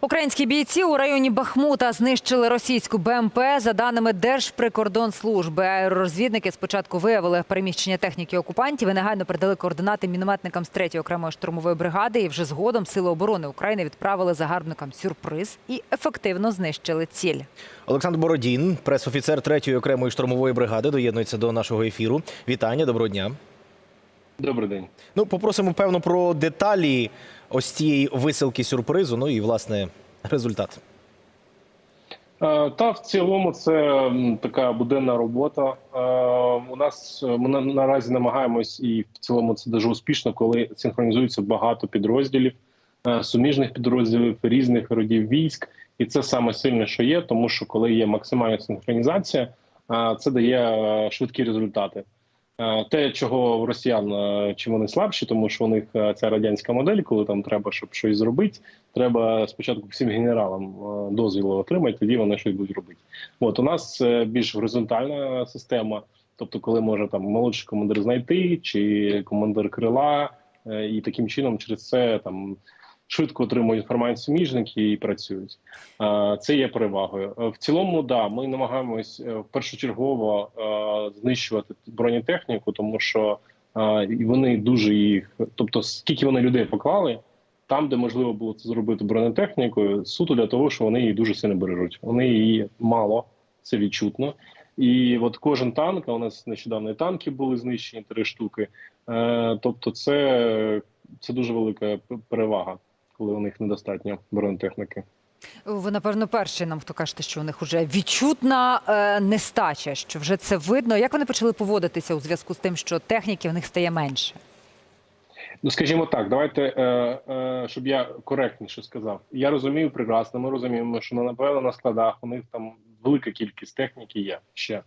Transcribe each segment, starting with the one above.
Українські бійці у районі Бахмута знищили російську БМП. За даними Держприкордонслужби, аеророзвідники спочатку виявили переміщення техніки окупантів і негайно передали координати мінометникам з 3-ї окремої штурмової бригади. І вже згодом сили оборони України відправили загарбникам сюрприз і ефективно знищили ціль. Олександр Бородін, пресофіцер 3-ї окремої штурмової бригади, доєднується до нашого ефіру. Вітання, доброго дня. Добрий день. Ну, попросимо певно про деталі ось цієї висилки сюрпризу. Ну і власне результат. Е, Та в цілому це така буденна робота. Е, У нас е, ми наразі намагаємось, і в цілому це дуже успішно, коли синхронізується багато підрозділів, суміжних підрозділів різних родів військ, і це саме сильне, що є, тому що коли є максимальна синхронізація, це дає швидкі результати. Е, Те, чого в росіян е, чим вони слабші, тому що у них е, ця радянська модель, коли там треба, щоб щось зробити, треба спочатку всім генералам дозвіл отримати, тоді вони щось будуть робити. От у нас більш горизонтальна система, тобто, коли може там молодший командир знайти чи командир крила, і таким чином через це там. Швидко отримують інформацію суміжники і працюють. Це є перевагою. Е, В цілому, да, ми намагаємось е, першочергово е, знищувати бронетехніку, тому що вони дуже їх, тобто, скільки вони людей поклали, там, де можливо було це зробити бронетехнікою, суто для того, що вони її дуже сильно бережуть. Вони її мало, це відчутно. І от кожен танк, у нас нещодавно і танки були знищені три штуки. Тобто, це, це дуже велика перевага, коли у них недостатньо бронетехніки. Ви напевно перші нам хто кажете, що у них вже відчутна е, нестача, що вже це видно. Як вони почали поводитися у зв'язку з тим, що техніки в них стає менше? Ну, скажімо так, давайте, е, е, щоб я коректніше сказав. Я розумію прекрасно. Ми розуміємо, що напевно на складах у них там велика кількість техніки є ще.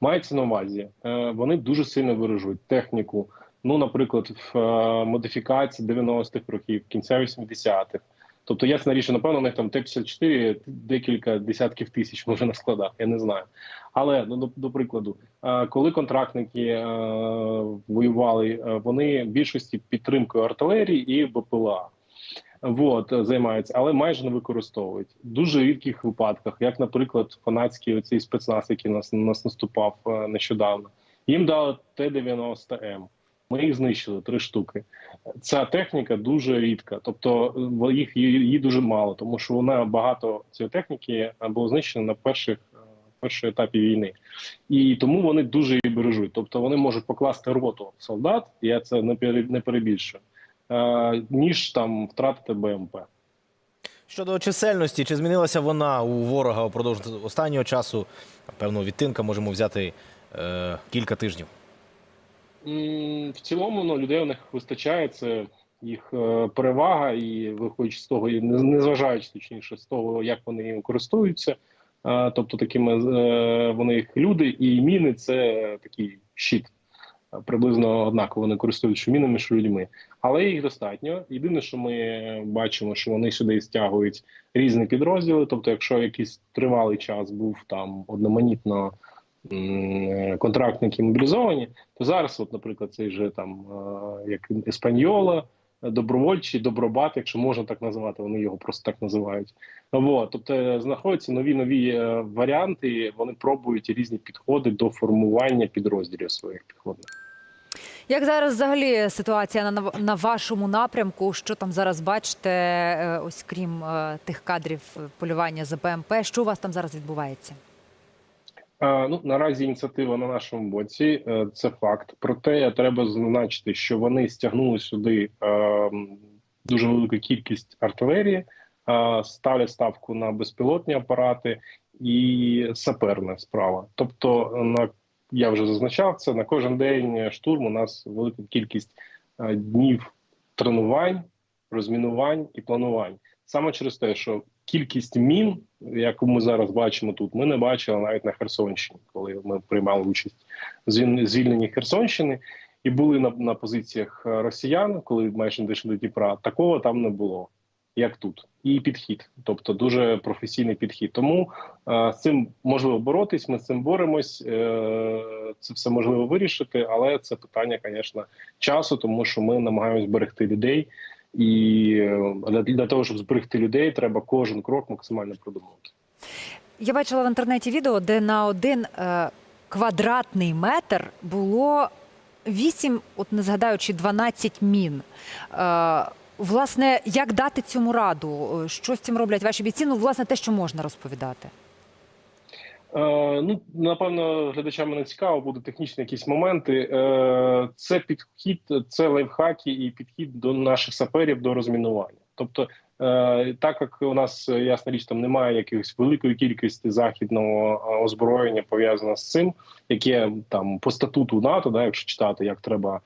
Мається на увазі, е, вони дуже сильно виражуть техніку. Ну, наприклад, в е, модифікації 90-х років, кінця 80-х. Тобто, ясна річ, напевно, у них там Т-54 декілька десятків тисяч може на складах, я не знаю. Але ну, до, до прикладу, е, коли контрактники е, воювали, е, вони більшості підтримкою артилерії і БПЛА. Вот, займаються, але майже не використовують. В дуже рідких випадках, як, наприклад, фанатський оцей спецназ, який нас, нас наступав нещодавно, їм дали Т-90М. Ми їх знищили три штуки. Ця техніка дуже рідка, тобто їх її дуже мало, тому що вона багато цієї техніки е, було знищено на перших е, першому етапі війни, і тому вони дуже її бережуть. Тобто вони можуть покласти роту солдат, я це не пере- перебільшую, е, ніж там втратити БМП. Щодо чисельності, чи змінилася вона у ворога упродовж останнього часу? Певно, відтинка можемо взяти е, кілька тижнів. В цілому ну, людей у них вистачає, це їх е, перевага, і виходячи з того, і не- незважаючи точніше з того, як вони їм користуються. Е, Тобто такими е, вони їх люди, і міни це такий щит. Приблизно однаково вони користуються мінами, що людьми. Але їх достатньо. Єдине, що ми бачимо, що вони сюди стягують різні підрозділи. Тобто, якщо якийсь тривалий час був там одноманітно контрактники мобілізовані, то зараз, от, наприклад, цей же там е, як Еспаньола, добровольчий добробат, якщо можна так називати, вони його просто так називають. Вот, тобто е, знаходяться нові нові е, варіанти. Вони пробують різні підходи до формування підрозділів своїх підходних. Як зараз взагалі ситуація на, на вашому напрямку? Що там зараз бачите? е, Ось крім е, тих кадрів е, полювання за БМП, що у вас там зараз відбувається? Ну наразі ініціатива на нашому боці, е, це факт. Проте треба зазначити, що вони стягнули сюди е, дуже велику кількість артилерії, е, ставлять ставку на безпілотні апарати і саперна справа. Тобто, на я вже зазначав це на кожен день штурм. У нас велика кількість днів тренувань, розмінувань і планувань. Саме через те, що кількість мін, яку ми зараз бачимо тут, ми не бачили навіть на Херсонщині, коли ми приймали участь в звільненні Херсонщини і були на, на позиціях е, росіян, коли майже не дійшли до Дніпра. Такого там не було, як тут. І підхід, тобто дуже професійний підхід. Тому е, з цим можливо боротись. Ми з цим боремось. Е, це все можливо вирішити, але це питання, звісно, часу, тому що ми намагаємось берегти людей І е, для, того, щоб зберегти людей, треба кожен крок максимально продумувати. Я бачила в інтернеті відео, де на один е, квадратний метр було 8, от не згадаю, чи 12 мін. Е, власне, як дати цьому раду? Що з цим роблять ваші бійці? Ну, власне, те, що можна розповідати. Е, ну, напевно, глядачам не цікаво буде технічні якісь моменти. Е, це підхід, це лайфхаки і підхід до наших саперів до розмінування. Тобто, е, так як у нас ясна річ, там немає якихось великої кількості західного озброєння пов'язано з цим, яке там по статуту НАТО, да, якщо читати, як треба.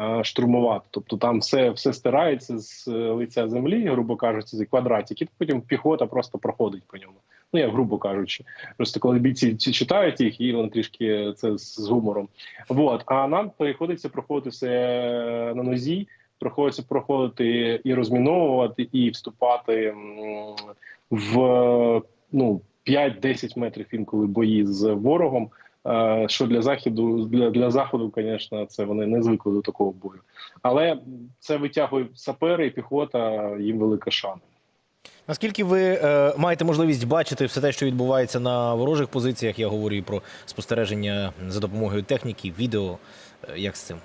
Е, Штурмувати, тобто там все все стирається з е, лиця землі, грубо кажучи, з квадратики. Потім піхота просто проходить по ньому. Ну як грубо кажучи, просто коли бійці ці читають їх, і вони трішки це з гумором. Вот. А нам приходиться проходити все на нозі, приходиться проходити і розміновувати, і вступати в ну 5-10 метрів інколи бої з ворогом. Е, Що для заходу для, для заходу, звісно, це вони не звикли до такого бою, але це витягує сапери і піхота. Їм велика шана. Наскільки ви е, маєте можливість бачити все те, що відбувається на ворожих позиціях? Я говорю про спостереження за допомогою техніки, відео. Е, як з цим?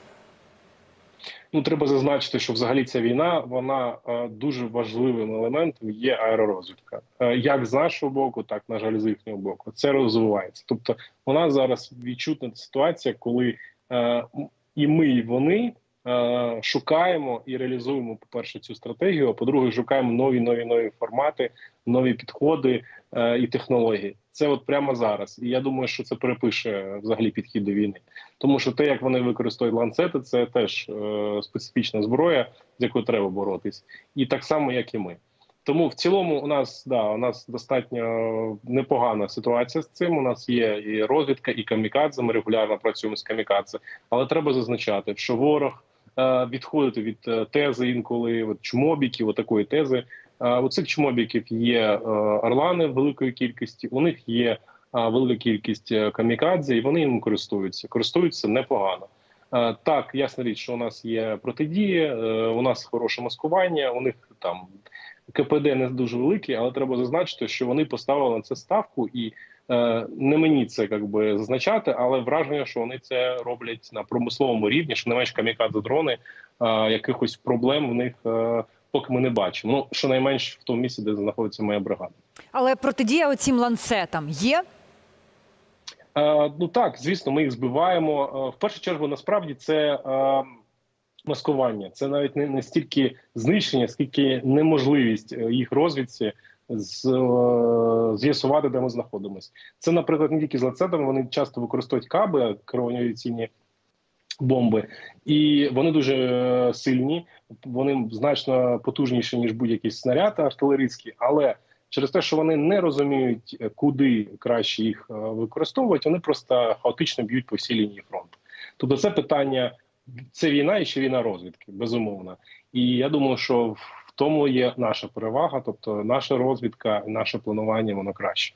Ну, треба зазначити, що взагалі ця війна вона е, дуже важливим елементом є аеророзвідка. Е, як з нашого боку, так на жаль, з їхнього боку. Це розвивається. Тобто, у нас зараз відчутна ситуація, коли е, і ми, і вони шукаємо і реалізуємо, по перше, цю стратегію. А по-друге, шукаємо нові нові нові формати, нові підходи і технології. Це от прямо зараз. І я думаю, що це перепише взагалі підхід до війни. Тому що те, як вони використовують ланцети, це теж е, специфічна зброя, з якою треба боротись, і так само, як і ми. Тому в цілому, у нас да у нас достатньо непогана ситуація з цим. У нас є і розвідка, і камікадзе. Ми регулярно працюємо з камікадзе, але треба зазначати, що ворог е, відходити від е, тези інколи от чмобіків, отакої тези. Е, у цих чмобіків є е, орлани великої кількості. У них є велика кількість е, камікадзе, і вони ним користуються. Користуються непогано. Е, Так, ясна річ, що у нас є протидії, е, у нас хороше маскування. У них там КПД не дуже великі, але треба зазначити, що вони поставили на це ставку, і е, не мені це як би зазначати, але враження, що вони це роблять на промисловому рівні, що не менш камікадзе дрони, е, якихось проблем в них е, поки ми не бачимо. Ну щонайменш в тому місці, де знаходиться моя бригада. Але протидія оцім ланцетам є. Е, ну так, звісно, ми їх збиваємо. Е, в першу чергу, насправді, це е, маскування. Це навіть не, не стільки знищення, скільки неможливість е, їх розвідці е, з'ясувати, де ми знаходимося. Це, наприклад, не тільки з ланцетами, вони часто використовують каби, керовані бомби, і вони дуже е, сильні, вони значно потужніші ніж будь-який снаряд артилерійський, але через те, що вони не розуміють, е, куди краще їх е, використовувати, вони просто хаотично б'ють по всій лінії фронту. Тобто, це питання це війна і ще війна розвідки, безумовно. І я думаю, що в тому є наша перевага, тобто наша розвідка, наше планування воно краще.